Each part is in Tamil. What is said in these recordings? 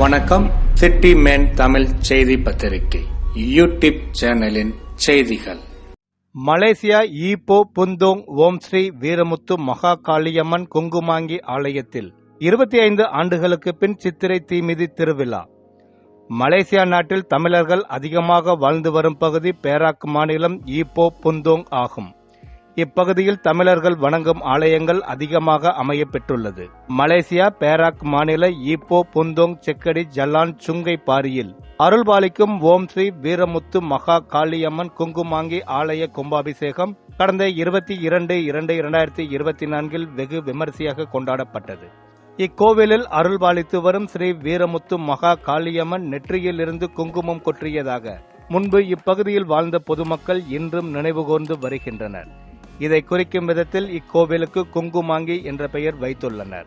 வணக்கம். சிட்டி மேன் தமிழ் செய்தி பத்திரிகை யூடியூப் சேனலின் செய்திகள். Malaysia Ipoh Buntong Om Sri Veeramuthu Maha Kaliamman குங்குமாங்கி ஆலயத்தில் இருபத்தி ஐந்து ஆண்டுகளுக்கு பின் சித்திரை தீமிதி திருவிழா. மலேசியா நாட்டில் தமிழர்கள் அதிகமாக வாழ்ந்து வரும் பகுதி பேராக் மாநிலம் ஈப்போ புந்தோங் ஆகும். இப்பகுதியில் தமிழர்கள் வணங்கும் ஆலயங்கள் அதிகமாக அமையப்பெற்றுள்ளது. மலேசியா பேராக் மாநில ஈப்போ புந்தோங் செக்கடி ஜலான் சுங்கை பாரியில் அருள்பாலிக்கும் ஓம் ஸ்ரீ வீரமுத்து மகா காளியம்மன் குங்குமாங்கி ஆலய கும்பாபிஷேகம் கடந்த இருபத்தி இரண்டு இரண்டு இரண்டாயிரத்தி இருபத்தி நான்கில் வெகு விமரிசையாக கொண்டாடப்பட்டது. இக்கோவிலில் அருள்பாலித்து வரும் ஸ்ரீ வீரமுத்து மகா காளியம்மன் நெற்றியிலிருந்து குங்குமம் கொற்றியதாக முன்பு இப்பகுதியில் வாழ்ந்த பொதுமக்கள் இன்றும் நினைவுகூர்ந்து வருகின்றனர். இதை குறிக்கும் விதத்தில் இக்கோவிலுக்கு குங்குமாங்கி என்ற பெயர் வைத்துள்ளனர்.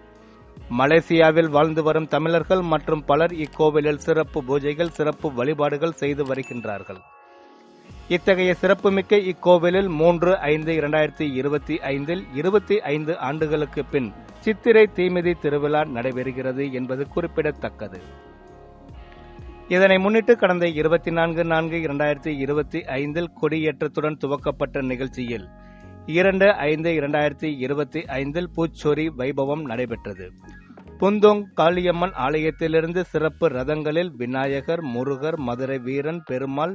மலேசியாவில் வாழ்ந்து வரும் தமிழர்கள் மற்றும் பலர் இக்கோவிலில் சிறப்பு பூஜைகள் சிறப்பு வழிபாடுகள் செய்து வருகின்றார்கள். இத்தகைய சிறப்புமிக்க இக்கோவிலில் மூன்று ஐந்து இரண்டாயிரத்தி இருபத்தி ஐந்தில் இருபத்தி ஐந்து ஆண்டுகளுக்கு பின் சித்திரை தீமிதி திருவிழா நடைபெறுகிறது என்பது குறிப்பிடத்தக்கது. இதனை முன்னிட்டு கடந்த இருபத்தி நான்கு நான்கு இரண்டாயிரத்தி இருபத்தி ஐந்தில் கொடியேற்றத்துடன் துவக்கப்பட்ட நிகழ்ச்சியில் இரண்டு ஐந்து இரண்டாயிரத்தி இருபத்தி ஐந்தில் பூச்சொரி வைபவம் நடைபெற்றது. புந்தோங் காளியம்மன் ஆலயத்திலிருந்து சிறப்பு ரதங்களில் விநாயகர் முருகர் மதுரை வீரன் பெருமாள்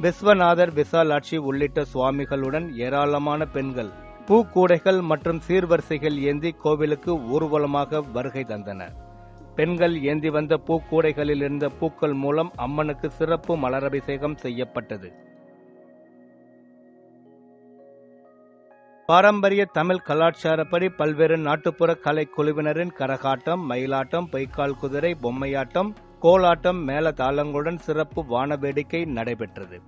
விஸ்வநாதர் விசாலாட்சி உள்ளிட்ட சுவாமிகளுடன் ஏராளமான பெண்கள் பூக்கூடைகள் மற்றும் சீர்வரிசைகள் ஏந்தி கோவிலுக்கு ஊர்வலமாக வருகை தந்தன. பெண்கள் ஏந்தி வந்த பூக்கூடைகளில் இருந்த பூக்கள் மூலம் அம்மனுக்கு சிறப்பு மலரபிஷேகம் செய்யப்பட்டது. பாரம்பரிய தமிழ் கலாச்சாரப்படி பல்வேறு நாட்டுப்புற கலை குழுவினரின் கரகாட்டம் மயிலாட்டம் பொய்க்கால் குதிரை பொம்மையாட்டம் கோலாட்டம் மேல தாளங்களுடன் சிறப்பு வான வேடிக்கை நடைபெற்றது.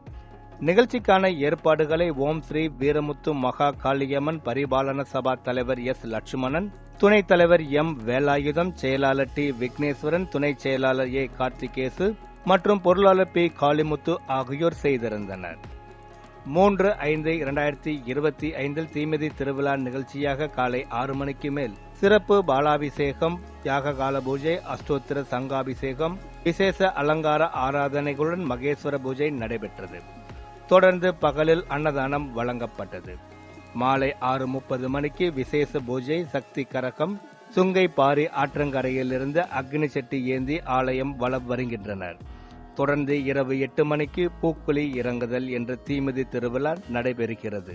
நிகழ்ச்சிக்கான ஏற்பாடுகளை ஓம் ஸ்ரீ வீரமுத்து மகா காளியம்மன் பரிபாலன சபா தலைவர் எஸ் லட்சுமணன் துணைத் தலைவர் எம் வேலாயுதம் செயலாளர் டி விக்னேஸ்வரன் துணை செயலாளர் ஏ கார்த்திகேசு மற்றும் பொருளாளர் பி காளிமுத்து ஆகியோர் செய்திருந்தனர். மூன்று ஐந்து இரண்டாயிரத்தி இருபத்தி ஐந்தில் தீமிதி திருவிழா நிகழ்ச்சியாக காலை ஆறு மணிக்கு மேல். சிறப்பு பாலாபிஷேகம் யாக கால பூஜை அஷ்டோத்திர சங்காபிஷேகம் விசேஷ அலங்கார ஆராதனைகளுடன் மகேஸ்வர பூஜை நடைபெற்றது. தொடர்ந்து பகலில் அன்னதானம் வழங்கப்பட்டது. மாலை ஆறு முப்பது மணிக்கு விசேஷ பூஜை சக்தி கரகம் சுங்கை பாரி ஆற்றங்கரையிலிருந்து அக்னி செட்டி ஏந்தி ஆலயம் வலம் வருகின்றனர். தொடர்ந்து இரவு எட்டு மணிக்கு பூக்குழி இறங்குதல் என்ற தீமிதி திருவிழா நடைபெறுகிறது.